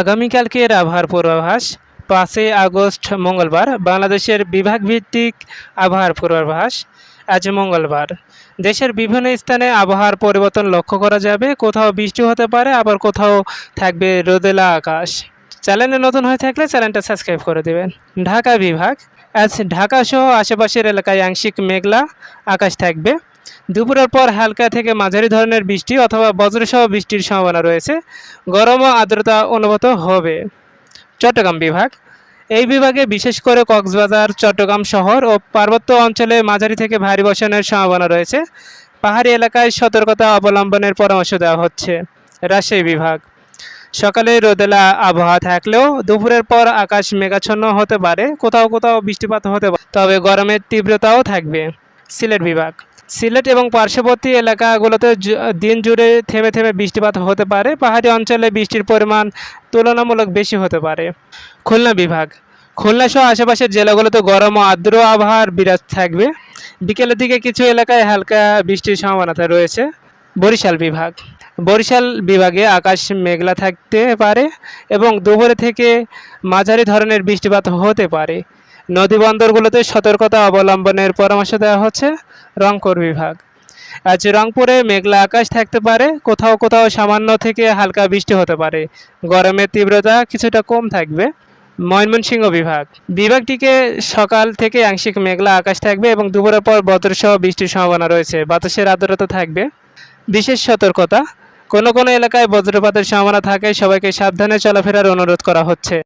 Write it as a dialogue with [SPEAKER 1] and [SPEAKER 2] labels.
[SPEAKER 1] আগামীকালকের আবহাওয়ার পূর্বাভাস, পাঁচই আগস্ট মঙ্গলবার, বাংলাদেশের বিভাগভিত্তিক আবহাওয়ার পূর্বাভাস, আজ মঙ্গলবার। দেশের বিভিন্ন স্থানে আবহাওয়ার পরিবর্তন লক্ষ্য করা যাবে, কোথাও বৃষ্টি হতে পারে, আবার কোথাও থাকবে রোদেলা আকাশ। চ্যানেলে নতুন হয়ে থাকলে চ্যানেলটা সাবস্ক্রাইব করে দেবেন। ঢাকা বিভাগ, আজ ঢাকা সহ আশেপাশের এলাকায় আংশিক মেঘলা আকাশ থাকবে। দুপুরের পর হালকা থেকে মাঝারি ধরনের বৃষ্টি অথবা বজ্রসহ বৃষ্টির সম্ভাবনা রয়েছে। গরম ও আর্দ্রতা অনুভূত হবে। চট্টগ্রাম বিভাগ। এই বিভাগে বিশেষ করে কক্সবাজার, চট্টগ্রাম শহর ও পার্বত্য অঞ্চলে মাঝারি থেকে ভারী বর্ষণের সম্ভাবনা রয়েছে। পাহাড়ি এলাকায় সতর্কতা অবলম্বনের পরামর্শ দেওয়া হচ্ছে। রাজশাহী বিভাগ। সকালে রোদেলা আবহাওয়া থাকলেও দুপুরের পর আকাশ মেঘাচ্ছন্ন হতে পারে। কোথাও কোথাও বৃষ্টিপাত হতে পারে। তবে গরমের তীব্রতাও থাকবে। সিলেট বিভাগ। সিলেট এবং পার্শ্ববর্তী এলাকাগুলোতে দিন জুড়ে থেমে থেমে বৃষ্টিপাত হতে পারে। পাহাড়ি অঞ্চলে বৃষ্টির পরিমাণ তুলনামূলক বেশি হতে পারে। খুলনা বিভাগ। খুলনা সহ আশেপাশের জেলাগুলোতে গরম ও আর্দ্র আবহাওয়ার বিরাজ থাকবে। বিকেলের দিকে কিছু এলাকায় হালকা বৃষ্টির সম্ভাবনা রয়েছে। বরিশাল বিভাগ। বরিশাল বিভাগে আকাশ মেঘলা থাকতে পারে এবং দুপুরে থেকে মাঝারি ধরনের বৃষ্টিপাত হতে পারে। নদী বন্দরগুলোতে সতর্কতা অবলম্বনের পরামর্শ দেওয়া হচ্ছে। রংপুর বিভাগ। আজ রংপুরে মেঘলা আকাশ থাকতে পারে, কোথাও কোথাও সামান্য থেকে হালকা বৃষ্টি হতে পারে। গরমের তীব্রতা কিছুটা কম থাকবে। ময়মনসিংহ বিভাগ। বিভাগটিকে সকাল থেকে আংশিক মেঘলা আকাশ থাকবে এবং দুপুরের পর বজ্রসহ বৃষ্টির সম্ভাবনা রয়েছে। বাতাসের আর্দ্রতা থাকবে। বিশেষ সতর্কতা, কোনো কোনো এলাকায় বজ্রপাতের সম্ভাবনা থাকে সবাইকে সাবধানে চলাফেরার অনুরোধ করা হচ্ছে।